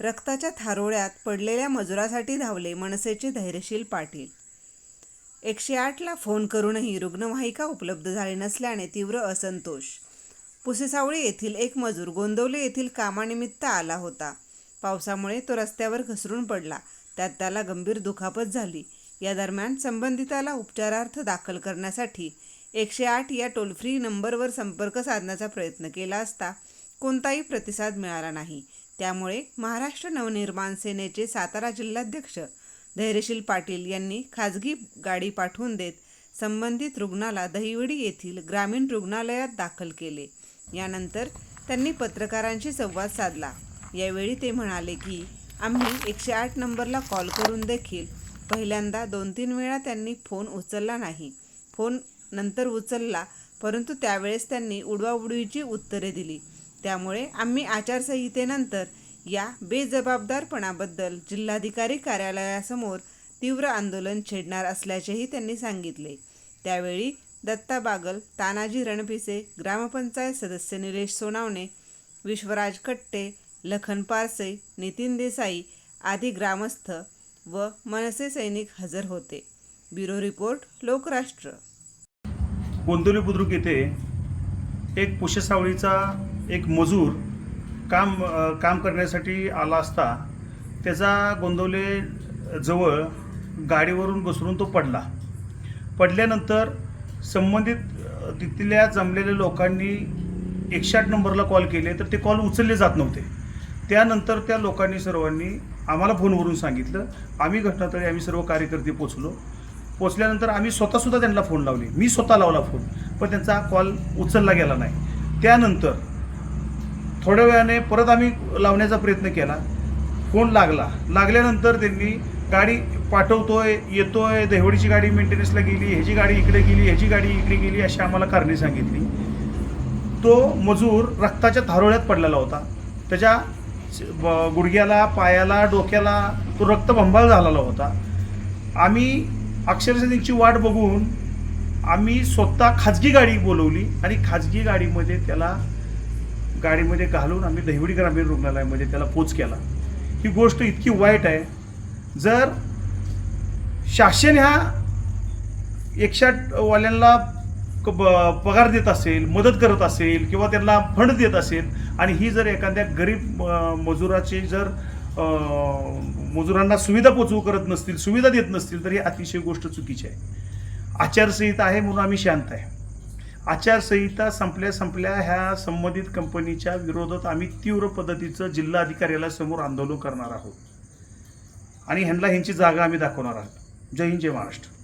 रक्ताच्या थारोळ्यात पडलेल्या मजुरासाठी धावले मनसेचे धैर्यशील पाटील. एकशे आठला फोन करूनही रुग्णवाहिका उपलब्ध झाली नसल्याने तीव्र असंतोष. पुसेसावळी येथील एक मजूर गोंदवले येथील कामानिमित्त आला होता. पावसामुळे तो रस्त्यावर घसरून पडला. त्यात त्याला गंभीर दुखापत झाली. या दरम्यान संबंधिताला उपचारार्थ दाखल करण्यासाठी एकशे आठ या टोल फ्री नंबरवर संपर्क साधण्याचा प्रयत्न केला असता कोणताही प्रतिसाद मिळाला नाही. त्यामुळे महाराष्ट्र नवनिर्माण सेनेचे सातारा जिल्हाध्यक्ष धैर्यशील पाटील यांनी खाजगी गाडी पाठवून देत संबंधित रुग्णाला दहिवडी येथील ग्रामीण रुग्णालयात दाखल केले. यानंतर त्यांनी पत्रकारांशी संवाद साधला. यावेळी ते म्हणाले की आम्ही एकशे आठ नंबरला कॉल करून देखील पहिल्यांदा दोन तीन वेळा त्यांनी फोन उचलला नाही. फोन नंतर उचलला परंतु त्यावेळेस त्यांनी उडवाउडवीची उत्तरे दिली. त्यामुळे आम्ही आचारसंहितेनंतर या बेजबाबदारपणाबद्दल जिल्हाधिकारी कार्यालयासमोर तीव्र आंदोलन छेडणार असल्याचेही त्यांनी सांगितले. त्यावेळी दत्ता बागल तानाजी रणपिसे ग्रामपंचायत सदस्य निलेश सोनावणे विश्वराज कट्टे लखन पारसे नितीन देसाई आदी ग्रामस्थ व मनसे सैनिक हजर होते. Bureau report Lokrashtra. कोंदोली बुद्रुक येथे एक पुष्यसावळीचा एक मजूर काम काम करण्यासाठी आला असता त्याचा गोंदवले जवळ गाडीवरून घसरून तो पडला. पडल्यानंतर संबंधित तिथल्या जमलेल्या लोकांनी एकशे आठ नंबरला कॉल केले तर ते कॉल उचलले जात नव्हते. त्यानंतर त्या लोकांनी सर्वांनी आम्हाला फोनवरून सांगितलं आम्ही घटनास्थळी आम्ही सर्व कार्यकर्ते पोचलो पोचल्यानंतर आम्ही स्वतःसुद्धा त्यांना फोन लावले. मी स्वतः लावला फोन पण त्यांचा कॉल उचलला गेला नाही. त्यानंतर थोड्या वेळाने परत आम्ही लावण्याचा प्रयत्न केला. फोन लागला. लागल्यानंतर त्यांनी गाडी पाठवतोय येतोय. देवडीची गाडी मेंटेनन्सला गेली ह्याची गाडी इकडे गेली ह्याची गाडी इकडे गेली अशी आम्हाला कारणे सांगितली. तो मजूर रक्ताच्या थारोळ्यात पडलेला होता. त्याच्या ब- गुडघ्याला पायाला डोक्याला तो रक्तबंबाळ झालेला होता. आम्ही अक्षरशः त्यांची वाट बघून आम्ही स्वतः खाजगी गाडी बोलवली आणि खाजगी गाडीमध्ये त्याला गाडीमध्ये घालून आम्ही दहिवडी ग्रामीण रुग्णालयामध्ये म्हणजे त्याला पोच केला. ही गोष्ट इतकी वाईट आहे. जर शासन ह्या एकशे वाल्यांना क- ब- पगार देत असेल मदत करत असेल किंवा त्यांना फंड देत असेल आणि ही जर एखाद्या गरीब मजुराची जर मजुरांना सुविधा पोचवू करत नसतील सुविधा देत नसतील तर ही अतिशय गोष्ट चुकीची आहे. आचारसंहिता आहे म्हणून आम्ही शांत आहे. आचारसंहिता संपल्या संपल्या ह्या संबंधित कंपनीच्या विरोधात आम्ही तीव्र पद्धतीचं जिल्हा अधिकाऱ्याला आंदोलन करणार आहोत. आणि ह्यांना ह्यांची जागा आम्ही दाखवणार आहोत. जय हिंद जय महाराष्ट्र.